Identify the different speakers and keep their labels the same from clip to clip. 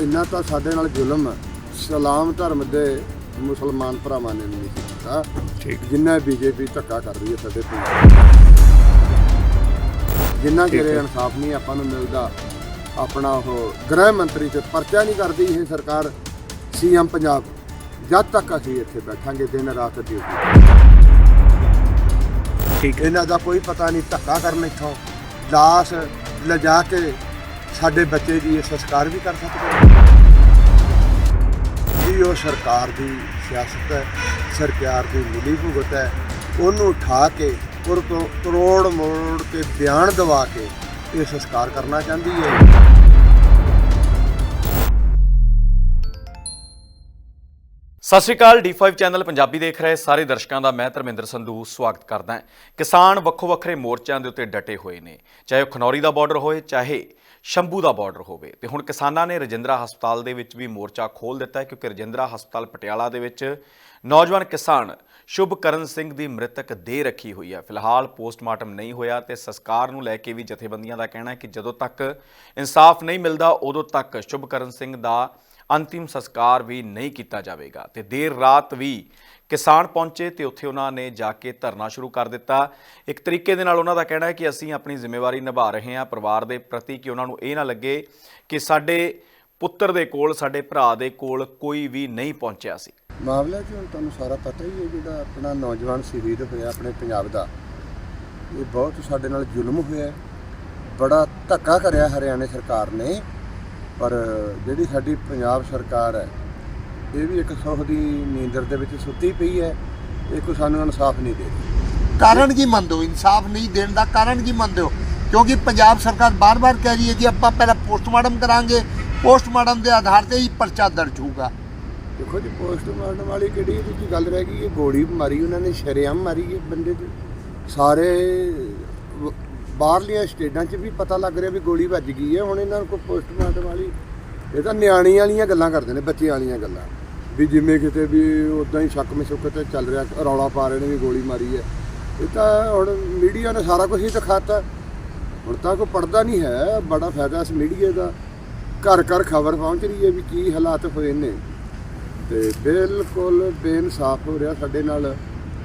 Speaker 1: ਇੰਨਾ ਤਾਂ ਸਾਡੇ ਨਾਲ ਜ਼ੁਲਮ ਸਲਾਮ ਧਰਮ ਦੇ ਮੁਸਲਮਾਨ ਭਰਾਵਾਂ ਨੇ ਨਹੀਂ ਕੀਤਾ।
Speaker 2: ਠੀਕ।
Speaker 1: ਜਿੰਨਾ ਬੀਜੇਪੀ ਧੱਕਾ ਕਰ ਰਹੀ ਹੈ ਸਾਡੇ ਪੰਜਾਬ ਜਿੰਨਾ ਚਿਰ
Speaker 2: ਹੈ।
Speaker 1: ਇਨਸਾਫ ਨਹੀਂ ਆਪਾਂ ਨੂੰ ਮਿਲਦਾ ਆਪਣਾ ਉਹ ਗ੍ਰਹਿ ਮੰਤਰੀ ਤੇ ਪਰਚਾ ਨਹੀਂ ਕਰਦੀ ਇਹ ਸਰਕਾਰ ਸੀਐਮ ਪੰਜਾਬ। ਜਦ ਤੱਕ ਅਸੀਂ ਇੱਥੇ ਬੈਠਾਂਗੇ ਦਿਨ ਰਾਤ ਡਿਊਟੀ
Speaker 2: ਠੀਕ ਹੈ।
Speaker 1: ਇਹਨਾਂ ਦਾ ਕੋਈ ਪਤਾ ਨਹੀਂ ਧੱਕਾ ਕਰਨ ਇੱਥੋਂ। ਲਾਸ਼ ਲਿਜਾ ਕੇ ਸਾਡੇ ਬੱਚੇ ਦੀ ਇਹ ਸੰਸਕਾਰ ਵੀ ਕਰ ਸਕਦੇ ਜੀ, ਉਹ ਸਰਕਾਰ ਦੀ ਸਿਆਸਤ ਹੈ, ਸਰਕਾਰ ਦੀ ਮਿਲੀ ਭੁਗਤ ਹੈ, ਉਹਨੂੰ ਉਠਾ ਕੇ ਔਰ ਕਰੋੜ ਮੋੜ ਕੇ ਬਿਆਨ ਦਵਾ ਕੇ ਇਹ ਸੰਸਕਾਰ ਕਰਨਾ ਚਾਹੁੰਦੀ ਹੈ।
Speaker 3: ਸਤਿ ਸ਼੍ਰੀ ਅਕਾਲ D5 ਚੈਨਲ ਪੰਜਾਬੀ ਦੇਖ ਰਹੇ ਸਾਰੇ ਦਰਸ਼ਕਾਂ ਦਾ, ਮੈਂ ਧਰਮਿੰਦਰ ਸੰਧੂ, ਸਵਾਗਤ ਕਰਦਾ ਹਾਂ। ਕਿਸਾਨ ਵੱਖੋ ਵੱਖਰੇ ਮੋਰਚਿਆਂ ਦੇ ਉੱਤੇ ਡਟੇ ਹੋਏ ਨੇ। ਚਾਹੇ ਉਹ ਖਨੌਰੀ ਦਾ ਬਾਰਡਰ ਹੋਏ, ਚਾਹੇ ਸ਼ੰਭੂ ਦਾ ਬਾਰਡਰ ਹੋਵੇ। ਤੇ ਹੁਣ ਕਿਸਾਨਾਂ ਨੇ ਰਜਿੰਦਰਾ ਹਸਪਤਾਲ ਦੇ ਵਿੱਚ ਵੀ ਮੋਰਚਾ ਖੋਲ ਦਿੱਤਾ ਹੈ ਕਿਉਂਕਿ ਰਜਿੰਦਰਾ ਹਸਪਤਾਲ ਪਟਿਆਲਾ ਦੇ ਵਿੱਚ ਨੌਜਵਾਨ ਕਿਸਾਨ ਸ਼ੁਭਕਰਨ ਸਿੰਘ ਦੀ ਮ੍ਰਿਤਕ ਦੇਹ ਰੱਖੀ ਹੋਈ ਹੈ। ਫਿਲਹਾਲ ਪੋਸਟਮਾਰਟਮ ਨਹੀਂ ਹੋਇਆ ਤੇ ਸੰਸਕਾਰ ਨੂੰ ਲੈ ਕੇ ਵੀ ਜਥੇਬੰਦੀਆਂ ਦਾ ਕਹਿਣਾ ਹੈ ਕਿ ਜਦੋਂ ਤੱਕ ਇਨਸਾਫ ਨਹੀਂ ਮਿਲਦਾ, ਉਦੋਂ ਤੱਕ ਸ਼ੁਭਕਰਨ ਸਿੰਘ ਦਾ ਅੰਤਿਮ ਸੰਸਕਾਰ ਵੀ ਨਹੀਂ ਕੀਤਾ ਜਾਵੇਗਾ। ਤੇ ਦੇਰ ਰਾਤ ਵੀ ਕਿਸਾਨ ਪਹੁੰਚੇ ਤੇ ਉੱਥੇ ਉਹਨਾਂ ਨੇ ਜਾ ਕੇ ਧਰਨਾ ਸ਼ੁਰੂ ਕਰ ਦਿੱਤਾ। ਇੱਕ ਤਰੀਕੇ ਦੇ ਨਾਲ ਉਹਨਾਂ ਦਾ ਕਹਿਣਾ ਹੈ ਕਿ ਅਸੀਂ ਆਪਣੀ ਜ਼ਿੰਮੇਵਾਰੀ ਨਿਭਾ ਰਹੇ ਹਾਂ। ਪਰਿਵਾਰ ਦੇ ਪ੍ਰਤੀ ਕਿ ਉਹਨਾਂ ਨੂੰ ਇਹ ਨਾ ਲੱਗੇ ਕਿ ਸਾਡੇ ਪੁੱਤਰ ਦੇ ਕੋਲ, ਸਾਡੇ ਭਰਾ ਦੇ ਕੋਲ ਕੋਈ ਵੀ ਨਹੀਂ ਪਹੁੰਚਿਆ ਸੀ।
Speaker 1: ਮਾਮਲਾ ਜੀ, ਹੁਣ ਤੁਹਾਨੂੰ ਸਾਰਾ ਪਤਾ ਹੀ ਹੈ ਜਿਹੜਾ ਆਪਣਾ ਨੌਜਵਾਨ ਸ਼ਹੀਦ ਹੋਇਆ ਆਪਣੇ ਪੰਜਾਬ ਦਾ। ਇਹ ਬਹੁਤ ਸਾਡੇ ਨਾਲ ਜ਼ੁਲਮ ਹੋਇਆ ਬੜਾ ਧੱਕਾ ਕਰਿਆ ਹਰਿਆਣਾ ਸਰਕਾਰ ਨੇ। ਪਰ ਜਿਹੜੀ ਸਾਡੀ ਪੰਜਾਬ ਸਰਕਾਰ ਹੈ ਇਹ ਵੀ ਇੱਕ ਸੁੱਖ ਦੀ ਨੀਂਦਰ ਦੇ ਵਿੱਚ ਸੁੱਤੀ ਪਈ ਹੈ ਇਹ ਕੋਈ ਸਾਨੂੰ ਇਨਸਾਫ ਨਹੀਂ ਦੇ ਰਹੀ।
Speaker 4: ਕਾਰਨ ਕੀ ਮੰਨਦੇ ਹੋ? ਇਨਸਾਫ ਨਹੀਂ ਦੇਣ ਦਾ ਕਾਰਨ ਕੀ ਮੰਨਦੇ ਹੋ? ਕਿਉਂਕਿ ਪੰਜਾਬ ਸਰਕਾਰ ਬਾਰ-ਬਾਰ ਕਹਿ ਰਹੀ ਹੈ ਕਿ ਆਪਾਂ ਪਹਿਲਾਂ ਪੋਸਟਮਾਰਟਮ ਕਰਾਂਗੇ ਪੋਸਟਮਾਰਟਮ ਦੇ ਆਧਾਰ ਤੇ ਹੀ ਪਰਚਾ ਦਰਜ ਹੋਊਗਾ।
Speaker 1: ਦੇਖੋ ਜੀ ਪੋਸਟਮਾਰਟਮ ਵਾਲੀ ਕਿਹੜੀ ਇਹਦੀ ਕੀ ਗੱਲ ਰਹਿ ਗਈ ਇਹ ਗੋਲੀ ਮਾਰੀ ਉਹਨਾਂ ਨੇ ਸ਼ਰੇਆਮ ਮਾਰੀ ਹੈ ਬੰਦੇ ਦੇ। ਸਾਰੇ ਬਾਹਰਲੀਆਂ ਸਟੇਟਾਂ 'ਚ ਵੀ ਪਤਾ ਲੱਗ ਰਿਹਾ ਵੀ ਗੋਲੀ ਵੱਜ ਗਈ ਹੈ। ਹੁਣ ਇਹਨਾਂ ਨੂੰ ਕੋਈ ਪੋਸਟਮਾਰਟਮ ਵਾਲੀ, ਇਹ ਤਾਂ ਨਿਆਣੀ ਵਾਲੀਆਂ ਗੱਲਾਂ ਕਰਦੇ ਨੇ ਬੱਚੇ ਵਾਲੀਆਂ ਗੱਲਾਂ। ਵੀ ਜਿਵੇਂ ਕਿਤੇ ਵੀ ਉਦਾਂ ਹੀ ਸ਼ੱਕ ਮਸ਼ੁਕ ਤੇ ਚੱਲ ਰਿਹਾ, ਰੌਲਾ ਪਾ ਰਹੇ ਨੇ ਵੀ ਗੋਲੀ ਮਾਰੀ ਹੈ। ਇਹ ਤਾਂ ਹੁਣ ਮੀਡੀਆ ਨੇ ਸਾਰਾ ਕੁਝ ਹੀ ਦਿਖਾਤਾ। ਹੁਣ ਤਾਂ ਕੋਈ ਪੜਦਾ ਨਹੀਂ ਹੈ, ਬੜਾ ਫਾਇਦਾ ਇਸ ਮੀਡੀਆ ਦਾ। ਘਰ ਘਰ ਖਬਰ ਪਹੁੰਚ ਰਹੀ ਹੈ ਵੀ ਕੀ ਹਾਲਾਤ ਹੋਏ ਨੇ। ਤੇ ਬਿਲਕੁਲ ਬੇਇਨਸਾਫ ਹੋ ਰਿਹਾ ਸਾਡੇ ਨਾਲ,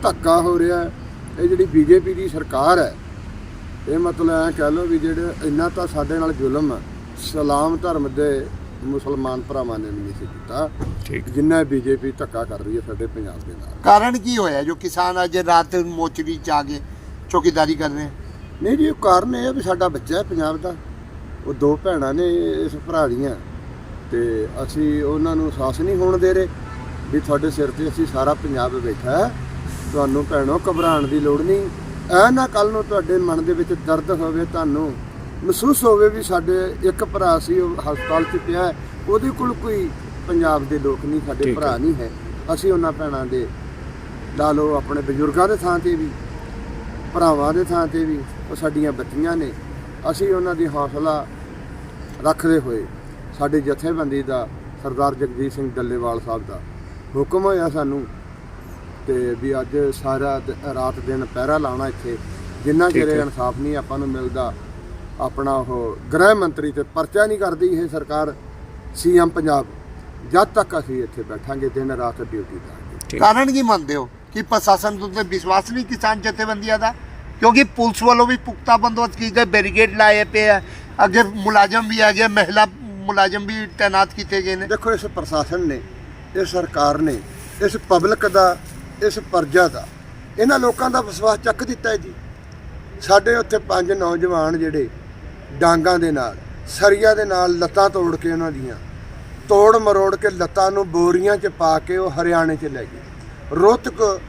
Speaker 1: ਧੱਕਾ ਹੋ ਰਿਹਾ। ਇਹ ਜਿਹੜੀ ਬੀਜੇਪੀ ਦੀ ਸਰਕਾਰ ਹੈ ਇਹ ਮਤਲਬ ਐ ਕਹਿ ਲਓ ਵੀ ਜਿਹੜੇ ਇੰਨਾ ਤਾਂ ਸਾਡੇ ਨਾਲ ਜ਼ੁਲਮ ਸਲਾਮ ਧਰਮ ਦੇ ਮੁਸਲਮਾਨ ਭਰਾਵਾਂ ਨੇ ਨਹੀਂ ਸੀ ਕੀਤਾ।
Speaker 2: ਠੀਕ।
Speaker 1: ਜਿੰਨਾ ਬੀਜੇਪੀ ਧੱਕਾ ਕਰ ਰਹੀ ਹੈ ਸਾਡੇ ਪੰਜਾਬ ਦੇ ਨਾਲ।
Speaker 4: ਕਾਰਨ ਕੀ ਹੋਇਆ ਜੋ ਕਿਸਾਨ ਅੱਜ ਰਾਤ ਮੋਚਰੀ ਚ ਆ ਕੇ ਚੌਕੀਦਾਰੀ ਕਰ ਰਹੇ?
Speaker 1: ਨਹੀਂ ਜੀ ਉਹ ਕਾਰਨ ਇਹ ਹੈ ਵੀ ਸਾਡਾ ਬੱਚਾ ਹੈ ਪੰਜਾਬ ਦਾ। ਉਹ ਦੋ ਭੈਣਾਂ ਨੇ ਇਸ ਭਰਾ ਦੀਆਂ। ਤੇ ਅਸੀਂ ਉਹਨਾਂ ਨੂੰ ਸਾਹਸ ਨਹੀਂ ਹੋਣ ਦੇ ਰਹੇ ਵੀ ਤੁਹਾਡੇ ਸਿਰ ਤੇ ਅਸੀਂ ਸਾਰਾ ਪੰਜਾਬ ਬੈਠਾ ਤੁਹਾਨੂੰ ਭੈਣੋ ਘਬਰਾਉਣ ਦੀ ਲੋੜ ਨਹੀਂ। ਐ ਨਾ ਕੱਲ ਨੂੰ ਤੁਹਾਡੇ ਮਨ ਦੇ ਵਿੱਚ ਦਰਦ ਹੋਵੇ ਤੁਹਾਨੂੰ ਮਹਿਸੂਸ ਹੋਵੇ ਵੀ ਸਾਡੇ ਇੱਕ ਭਰਾ ਸੀ ਉਹ ਹਸਪਤਾਲ 'ਚ ਪਿਆ ਉਹਦੇ ਕੋਲ ਕੋਈ ਪੰਜਾਬ ਦੇ ਲੋਕ ਨਹੀਂ ਸਾਡੇ ਭਰਾ ਨਹੀਂ ਹੈ। ਅਸੀਂ ਉਹਨਾਂ ਭੈਣਾਂ ਦੇ ਲਾ ਲਓ ਆਪਣੇ ਬਜ਼ੁਰਗਾਂ ਦੇ ਥਾਂ ਤੇ ਵੀ ਭਰਾਵਾਂ ਦੇ ਥਾਂ ਤੇ ਵੀ ਉਹ ਸਾਡੀਆਂ ਬੱਚੀਆਂ ਨੇ। ਅਸੀਂ ਉਹਨਾਂ ਦੀ ਹੌਸਲਾ ਰੱਖਦੇ ਹੋਏ ਸਾਡੇ ਜਥੇਬੰਦੀ ਦਾ ਸਰਦਾਰ ਜਗਜੀਤ ਸਿੰਘ ਡੱਲੇਵਾਲ ਸਾਹਿਬ ਦਾ ਹੁਕਮ ਹੋਇਆ ਸਾਨੂੰ ਤੇ ਵੀ ਅੱਜ ਸਾਰਾ ਦ- ਰਾਤ ਦਿਨ ਪਹਿਰਾ ਲਾਉਣਾ ਇੱਥੇ। ਜਿੰਨਾ ਚਿਰ। ਇਨਸਾਫ ਨਹੀਂ ਆਪਾਂ ਨੂੰ ਮਿਲਦਾ ਆਪਣਾ ਉਹ ਗ੍ਰਹਿ ਮੰਤਰੀ ਤੇ ਪਰਚਾ ਨਹੀਂ ਕਰਦੀ ਇਹ ਸਰਕਾਰ ਸੀਐਮ ਪੰਜਾਬ। ਜਦ ਤੱਕ ਅਸੀਂ ਇੱਥੇ ਬੈਠਾਂਗੇ ਦਿਨ ਰਾਤ ਡਿਊਟੀ ਦਾ
Speaker 2: ਠੀਕ।
Speaker 4: ਕਾਰਨ ਕੀ ਮੰਨਦੇ ਹੋ? ਕਿ ਪ੍ਰਸ਼ਾਸਨ ਦੇ ਉੱਤੇ ਵਿਸ਼ਵਾਸ ਨਹੀਂ ਕਿਸਾਨ ਜਥੇਬੰਦੀਆਂ ਦਾ? ਕਿਉਂਕਿ ਪੁਲਿਸ ਵੱਲੋਂ ਵੀ ਪੁਖਤਾ ਬੰਦੋਬਸਤ ਕੀ ਗਏ ਬੈਰੀਗੇਡ ਲਾਏ ਪਏ ਆ। ਅੱਗੇ ਮੁਲਾਜ਼ਮ ਵੀ ਆ ਗਏ ਮਹਿਲਾ ਮੁਲਾਜ਼ਮ ਵੀ ਤਾਇਨਾਤ ਕੀਤੇ ਗਏ ਨੇ।
Speaker 1: ਦੇਖੋ ਇਸ ਪ੍ਰਸ਼ਾਸਨ ਨੇ ਇਸ ਸਰਕਾਰ ਨੇ ਇਸ ਪਬਲਿਕ ਦਾ ਇਸ ਪਰਜਾ ਦਾ। ਇਹਨਾਂ ਲੋਕਾਂ ਦਾ ਵਿਸ਼ਵਾਸ ਚੱਕ ਦਿੱਤਾ ਹੈ ਜੀ। ਸਾਡੇ ਉੱਥੇ ਪੰਜ ਨੌਜਵਾਨ ਜਿਹੜੇ ਡਾਂਗਾਂ ਦੇ ਨਾਲ, ਸਰੀਆ ਦੇ ਨਾਲ ਲੱਤਾਂ ਤੋੜ ਕੇ ਉਹਨਾਂ ਦੀਆਂ, ਤੋੜ ਮਰੋੜ ਕੇ ਲੱਤਾਂ ਨੂੰ ਬੋਰੀਆਂ 'ਚ ਪਾ ਕੇ ਉਹ ਹਰਿਆਣੇ 'ਚ ਲੈ ਗਏ। ਰੋਹਤਕ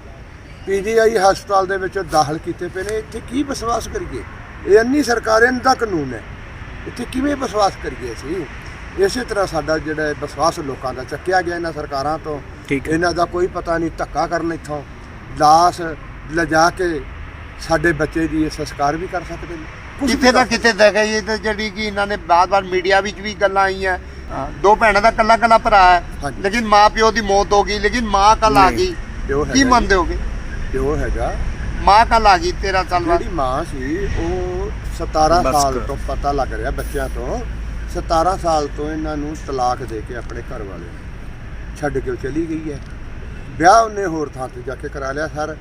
Speaker 1: ਪੀਜੀਆਈ ਹਸਪਤਾਲ ਦੇ ਵਿੱਚ ਦਾਖਲ ਕੀਤੇ ਪਏ ਨੇ। ਇੱਥੇ ਕੀ ਵਿਸ਼ਵਾਸ ਕਰੀਏ? ਇਹ ਅੰਨੀ ਸਰਕਾਰਾਂ ਦਾ ਕਾਨੂੰਨ ਹੈ। ਇੱਥੇ ਕਿਵੇਂ ਵਿਸ਼ਵਾਸ ਕਰੀਏ ਅਸੀਂ? ਇਸੇ ਤਰ੍ਹਾਂ ਸਾਡਾ ਜਿਹੜਾ ਵਿਸ਼ਵਾਸ ਲੋਕਾਂ ਦਾ ਚੱਕਿਆ ਗਿਆ ਇਹਨਾਂ ਸਰਕਾਰਾਂ ਤੋਂ।
Speaker 2: ਠੀਕ ਹੈ।
Speaker 1: ਇਹਨਾਂ ਦਾ ਕੋਈ ਪਤਾ ਨਹੀਂ ਧੱਕਾ ਕਰਨ ਇੱਥੋਂ। ਲਾਸ਼ ਲਿਜਾ ਕੇ ਸਾਡੇ ਬੱਚੇ ਦੀ ਇਹ ਸੰਸਕਾਰ ਵੀ ਕਰ ਸਕਦੇ ਨੇ। ਕੁਛ ਵੀ
Speaker 4: ਕਿਤੇ ਕਿਤੇ ਦੇਖਿਆ ਇਹ ਤਾਂ ਜਿਹੜੀ ਕਿ ਇਹਨਾਂ ਨੇ ਬਾਰ-ਬਾਰ ਮੀਡੀਆ ਵਿੱਚ ਵੀ ਗੱਲਾਂ ਆਈਆਂ। ਹਾਂ, ਦੋ ਭੈਣਾਂ ਦਾ ਕੱਲਾ ਕੱਲਾ ਭਰਾ ਹੈ।
Speaker 1: ਹਾਂਜੀ।
Speaker 4: ਲੇਕਿਨ ਮਾਂ ਪਿਓ ਦੀ ਮੌਤ ਹੋ ਗਈ ਲੇਕਿਨ ਮਾਂ ਕੱਲ ਆ
Speaker 2: ਨਹੀਂ।
Speaker 4: ਗਈ।
Speaker 1: ਪਿਓ ਹੈਗਾ
Speaker 4: ਕੀ
Speaker 1: ਜੀ।
Speaker 4: ਮੰਨਦੇ ਹੋਗੇ?
Speaker 1: ਪਿਓ ਹੈਗਾ।
Speaker 4: ਮਾਂ ਕੱਲ ਆ ਗਈ 13 ਸਾਲ ਬਾਅਦ।
Speaker 1: ਜਿਹੜੀ ਮਾਂ ਸੀ ਉਹ 17
Speaker 2: ਬਸ
Speaker 1: ਸਾਲ
Speaker 2: ਕਰ।
Speaker 1: ਤੋਂ ਪਤਾ ਲੱਗ ਰਿਹਾ ਬੱਚਿਆਂ ਤੋਂ। 17 ਸਾਲ ਤੋਂ ਇਹਨਾਂ ਨੂੰ ਤਲਾਕ ਦੇ ਕੇ ਆਪਣੇ ਘਰ ਵਾਲੇ ਨੂੰ। ਛੱਡ ਕੇ ਉਹ ਚਲੀ ਗਈ ਹੈ। ਵਿਆਹ ਉਹਨੇ ਹੋਰ ਥਾਂ ਤੇ ਜਾ ਕੇ ਕਰਾ ਲਿਆ ਸਰ।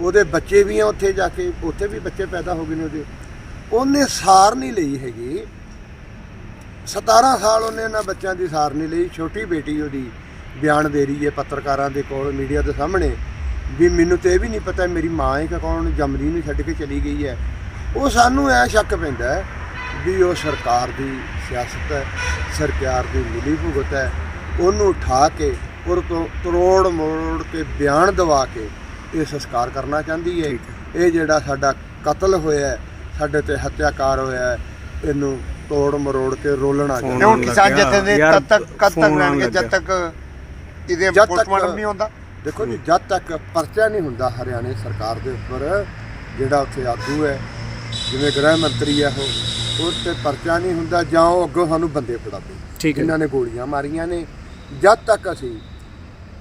Speaker 1: ਉਹਦੇ ਬੱਚੇ ਵੀ ਆ ਉੱਥੇ ਜਾ ਕੇ, ਉੱਥੇ ਵੀ ਬੱਚੇ ਪੈਦਾ ਹੋ ਗਏ ਨੇ ਉਹਦੇ। ਉਹਨੇ ਸਾਰ ਨਹੀਂ ਲਈ ਹੈਗੀ। 17 ਸਾਲ ਉਹਨੇ ਇਹਨਾਂ ਬੱਚਿਆਂ ਦੀ ਸਾਰ ਨਹੀਂ ਲਈ। ਛੋਟੀ ਬੇਟੀ ਉਹਦੀ ਬਿਆਨ ਦੇ ਰਹੀ ਹੈ ਪੱਤਰਕਾਰਾਂ ਦੇ ਕੋਲ, ਮੀਡੀਆ ਦੇ ਸਾਹਮਣੇ, ਵੀ ਮੈਨੂੰ ਤੇ ਇਹ ਵੀ ਨਹੀਂ ਪਤਾ ਮੇਰੀ ਮਾਂ ਹੈ ਕਿ ਕੌਣ, ਜਮਦੀ ਨੂੰ ਛੱਡ ਕੇ ਚਲੀ ਗਈ ਹੈ। ਉਹ ਸਾਨੂੰ ਐ ਸ਼ੱਕ ਪੈਂਦਾ ਵੀ ਉਹ ਸਰਕਾਰ ਦੀ ਸਿਆਸਤ ਹੈ, ਸਰਕਾਰ ਦੀ ਮਿਲੀ ਭੁਗਤ ਹੈ। ਉਹਨੂੰ ਉਠਾ ਕੇ ਔਰ ਤਰੋੜ ਮੋੜ ਕੇ ਬਿਆਨ ਦਵਾ ਕੇ ਇਹ ਸੰਸਕਾਰ ਕਰਨਾ ਚਾਹੁੰਦੀ ਹੈ। ਇਹ ਜਿਹੜਾ ਸਾਡਾ ਕਤਲ ਹੋਇਆ ਸਾਡੇ ਤੇ ਹੱਤਿਆਕਾਰ ਹੋਇਆ ਇਹਨੂੰ ਤੋੜ ਮਰੋੜ ਕੇ ਰੋਲਣਾ ਚਾਹੀਦਾ
Speaker 4: ਕਿਉਂ ਕਿਸਾਨ ਜਥੇ
Speaker 2: ਦੇ ਤਦ
Speaker 4: ਤੱਕ
Speaker 2: ਕਦ
Speaker 4: ਤੱਕ ਰਹਿਣਗੇ ਜਦ
Speaker 1: ਤੱਕ ਇਹਦੇ
Speaker 4: ਪੋਸਟਮਾਰਟਮ ਨਹੀਂ ਹੁੰਦਾ?
Speaker 1: ਦੇਖੋ ਜੀ ਜਦ ਤੱਕ ਪਰਚਾ ਨਹੀਂ ਹੁੰਦਾ ਹਰਿਆਣੇ ਸਰਕਾਰ ਦੇ ਉੱਪਰ ਜਿਹੜਾ ਉੱਥੇ ਆਗੂ ਹੈ ਜਿਵੇਂ ਗ੍ਰਹਿ ਮੰਤਰੀ ਹੈ ਉਹ ਉਹ ਤੇ ਪਰਚਾ ਨਹੀਂ ਹੁੰਦਾ ਜਾਂ ਉਹ ਅੱਗੋਂ ਸਾਨੂੰ ਬੰਦੇ
Speaker 2: ਫੜਾਉਂਦੇ।
Speaker 1: ਇਹਨਾਂ ਨੇ ਗੋਲੀਆਂ ਮਾਰੀਆਂ ਨੇ ਜਦ ਤੱਕ ਅਸੀਂ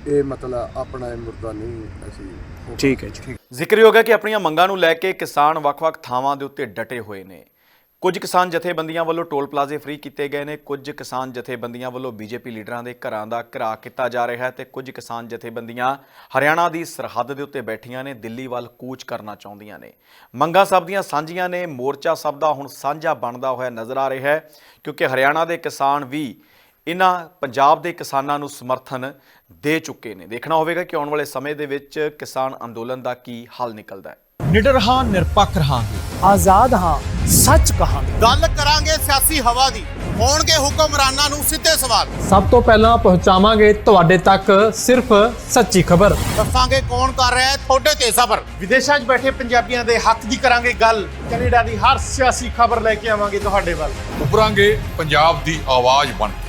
Speaker 1: ਇਹ ਮਤਲਬ ਆਪਣਾ ਇਹ ਮੁਰਦਾ ਨਹੀਂ ਅਸੀਂ
Speaker 2: ਠੀਕ ਹੈ ਜੀ।
Speaker 3: ਜ਼ਿਕਰਯੋਗ ਹੈ ਕਿ ਆਪਣੀਆਂ ਮੰਗਾਂ ਨੂੰ ਲੈ ਕੇ ਕਿਸਾਨ ਵੱਖ-ਵੱਖ ਥਾਵਾਂ ਦੇ ਉੱਤੇ ਡਟੇ ਹੋਏ ਨੇ। ਕੁਝ ਕਿਸਾਨ ਜਥੇਬੰਦੀਆਂ ਵੱਲੋਂ ਟੋਲ ਪਲਾਜ਼ੇ ਫ੍ਰੀ ਕੀਤੇ ਗਏ ਨੇ ਕੁਝ ਕਿਸਾਨ ਜਥੇਬੰਦੀਆਂ ਵੱਲੋਂ ਬੀਜੇਪੀ ਲੀਡਰਾਂ ਦੇ ਘਰਾਂ ਦਾ ਘਿਰਾਅ ਕੀਤਾ ਜਾ ਰਿਹਾ ਹੈ ਤੇ ਕੁਝ ਕਿਸਾਨ ਜਥੇਬੰਦੀਆਂ ਹਰਿਆਣਾ ਦੀ ਸਰਹੱਦ ਦੇ ਉੱਤੇ ਬੈਠੀਆਂ ਨੇ ਦਿੱਲੀ ਵੱਲ ਕੂਚ ਕਰਨਾ ਚਾਹੁੰਦੀਆਂ ਨੇ। ਮੰਗਾਂ ਸਭ ਦੀਆਂ ਸਾਂਝੀਆਂ ਨੇ ਮੋਰਚਾ ਸਭ ਦਾ ਹੁਣ ਸਾਂਝਾ ਬਣਦਾ ਹੋਇਆ ਨਜ਼ਰ ਆ ਰਿਹਾ ਹੈ ਕਿਉਂਕਿ ਹਰਿਆਣਾ ਦੇ ਕਿਸਾਨ ਵੀ ਇਹਨਾਂ ਪੰਜਾਬ ਦੇ ਕਿਸਾਨਾਂ ਨੂੰ ਸਮਰਥਨ ਦੇ ਚੁੱਕੇ ਨੇ। ਦੇਖਣਾ ਹੋਵੇਗਾ ਕਿ ਆਉਣ ਵਾਲੇ ਸਮੇਂ ਦੇ ਵਿੱਚ ਕਿਸਾਨ ਅੰਦੋਲਨ ਦਾ ਕੀ ਹੱਲ ਨਿਕਲਦਾ ਹੈ।
Speaker 5: ਨਿਡਰ ਹਾਂ ਨਿਰਪੱਖ ਰਹਾਂਗੇ।
Speaker 6: ਆਜ਼ਾਦ ਹਾਂ ਸੱਚ ਕਹਾਂਗੇ।
Speaker 7: ਗੱਲ ਕਰਾਂਗੇ ਸਿਆਸੀ ਹਵਾ ਦੀ। ਹੋਣਗੇ ਹੁਕਮਰਾਨਾਂ ਨੂੰ ਸਿੱਧੇ ਸਵਾਲ।
Speaker 6: ਸਭ ਤੋਂ ਪਹਿਲਾਂ ਪਹੁੰਚਾਵਾਂਗੇ ਤੁਹਾਡੇ ਤੱਕ ਸਿਰਫ ਸੱਚੀ ਖਬਰ।
Speaker 7: ਦੱਸਾਂਗੇ ਕੌਣ ਕਰ ਰਿਹਾ ਹੈ ਤੁਹਾਡੇ ਤੇ ਸਬਰ।
Speaker 5: ਵਿਦੇਸ਼ਾਂ 'ਚ ਬੈਠੇ ਪੰਜਾਬੀਆਂ ਦੇ ਹੱਕ ਦੀ ਕਰਾਂਗੇ ਗੱਲ। ਕੈਨੇਡਾ ਦੀ ਹਰ ਸਿਆਸੀ ਖਬਰ ਲੈ ਕੇ ਆਵਾਂਗੇ ਤੁਹਾਡੇ ਵੱਲ।
Speaker 8: ਉਭਰਾਂਗੇ ਪੰਜਾਬ ਦੀ ਆਵਾਜ਼ ਬਣ ਕੇ।